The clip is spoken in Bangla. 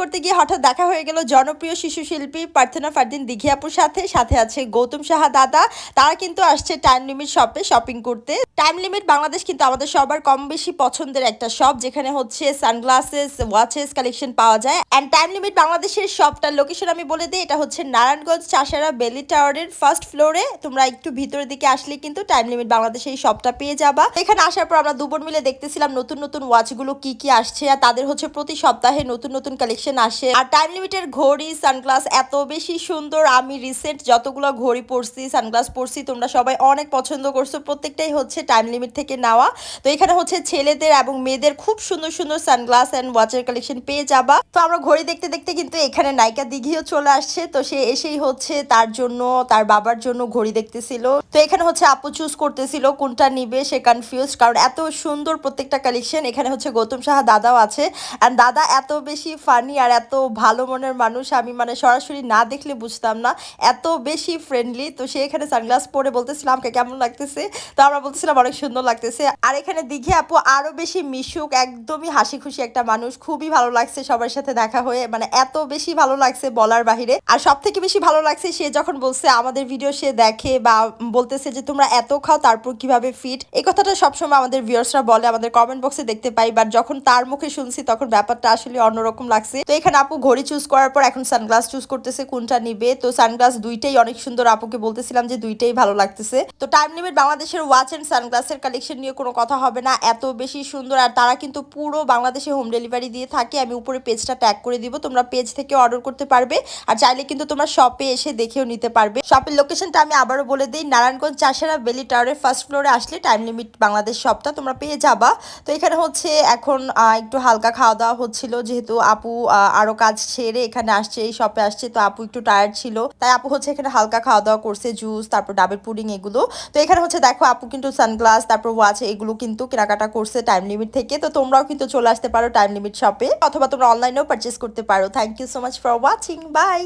করতে গিয়ে হঠাৎ দেখা হয়ে গেল জনপ্রিয় শিশু শিল্পী পার্থনা ফারদিন দিঘিয়াপুর সাথে। সাথে আছে গৌতম সাহা দাদা। তারা কিন্তু আসছে টাইম লিমিট শপে শপিং করতে। টাইম লিমিট বাংলাদেশ কিন্তু আমাদের সবার কম বেশি পছন্দের একটা শপ যেখানে হচ্ছে সানগ্লাসেস ওয়াচেস কালেকশন পাওয়া যায়। অ্যান্ড টাইম লিমিট বাংলাদেশের শপটার লোকেশন আমি বলে দিই, এটা হচ্ছে নারায়ণগঞ্জ চাষারা বেলি টাওয়ারের ফার্স্ট ফ্লোরে তোমরা একটু ভিতরের দিকে আসলে কিন্তু টাইম লিমিট বাংলাদেশে এই শপটা পেয়ে যাবা। এখানে আসার পর আমরা দুবোন মিলে দেখতেছিলাম নতুন নতুন ওয়াচগুলো কি কি আসছে, আর তাদের হচ্ছে প্রতি সপ্তাহে নতুন নতুন কালেকশন আসে। আর টাইম লিমিটের ঘড়ি সানগ্লাস এত বেশি সুন্দর। আমি রিসেন্ট যতগুলো ঘড়ি পরছি সানগ্লাস পরছি, তোমরা সবাই অনেক পছন্দ করছ। প্রত্যেকটাই হচ্ছে টাইম লিমিট থেকে নেওয়া। তো এখানে হচ্ছে ছেলেদের এবং মেয়েদের খুব সুন্দর সুন্দর সানগ্লাস অ্যান্ড ওয়াচের কালেকশন পেয়ে যাবা। তো আমরা ঘড়ি দেখতে দেখতে কিন্তু এখানে নায়িকা দিঘিও চলে আসছে। তো সে এসেই হচ্ছে তার জন্য, তার বাবার জন্য ঘড়ি দেখতেছিল। তো এখানে হচ্ছে আপু চুজ করতেছিল কোনটা নিবে, সে কনফিউজ কারণ এত সুন্দর প্রত্যেকটা কালেকশন এখানে হচ্ছে গৌতম সাহা দাদাও আছে। অ্যান্ড দাদা এত বেশি ফানি আর এত ভালো মনের মানুষ আমি মানে সরাসরি না দেখলে বুঝতাম না। এত বেশি ফ্রেন্ডলি তো সে এখানে সানগ্লাস পরে বলতেছিলাম আমাকে কেমন লাগতেছে? তো আমরা বলতেছিলাম, অনেক সুন্দর লাগতেছে। আর এখানে দিঘে আপু আরও বেশি মিশুক, একদমই হাসি খুশি একটা মানুষ। খুবই ভালো লাগছে সবার সাথে দেখা হয়ে মানে এত বেশি ভালো লাগছে বলার বাহিরে। আর সব থেকে বেশি ভালো লাগছে, সে যখন বলছে, আমাদের ভিডিও সে দেখে বা বলতেছে যে, তোমরা এত খাও, তারপর কীভাবে ফিট এই কথাটা সবসময় আমাদের ভিউয়ার্সরা বলে, আমাদের কমেন্ট বক্সে দেখতে পাই। বাট যখন তার মুখে শুনছি, তখন ব্যাপারটা আসলে অন্যরকম লাগছে। তো এখানে আপু ঘড়ি চুজ করার পর এখন সানগ্লাস চুজ করতেছে, কোনটা নিবে? তো সানগ্লাস দুইটাই অনেক সুন্দর আপুকে বলতেছিলাম যে দুইটাই ভালো লাগতেছে। তো টাইম লিমিট বাংলাদেশের ওয়াচ এন্ড সানগ্লাসের কালেকশন নিয়ে কোনো কথা হবে না। এত বেশি সুন্দর আর তারা কিন্তু পুরো বাংলাদেশে হোম ডেলিভারি দিয়ে থাকে। আমি উপরে পেজটা ট্যাগ করে দিব, তোমরা পেজ থেকে অর্ডার করতে পারবে। আর চাইলে কিন্তু তোমরা শপে এসে দেখেও নিতে পারবে। শপের লোকেশনটা আমি আবারও বলে দিই, নারায়ণগঞ্জ চাষারা বেলি টাওয়ারের ফার্স্ট ফ্লোরে আসলে টাইম লিমিট বাংলাদেশ শপটা তোমরা পেয়ে যাবা। তো এখানে হচ্ছে এখন একটু হালকা খাওয়া দাওয়া হচ্ছিল, যেহেতু আপু আরও কাজ সেরে এখানে আসছে, এই শপে আসছে। তো আপু একটু টায়ার্ড ছিল। তাই আপু হচ্ছে এখানে হালকা খাওয়া দাওয়া করছে জুস তারপর ডাবের পুডিং এগুলো। তো এখানে হচ্ছে দেখো, আপু কিন্তু সানগ্লাস তারপর ওয়াচ এগুলো কিন্তু কেনাকাটা করছে টাইম লিমিট থেকে। তো তোমরাও কিন্তু চলে আসতে পারো টাইম লিমিট শপে অথবা তোমরা অনলাইনেও পারচেস করতে পারো। Thank you so much for watching bye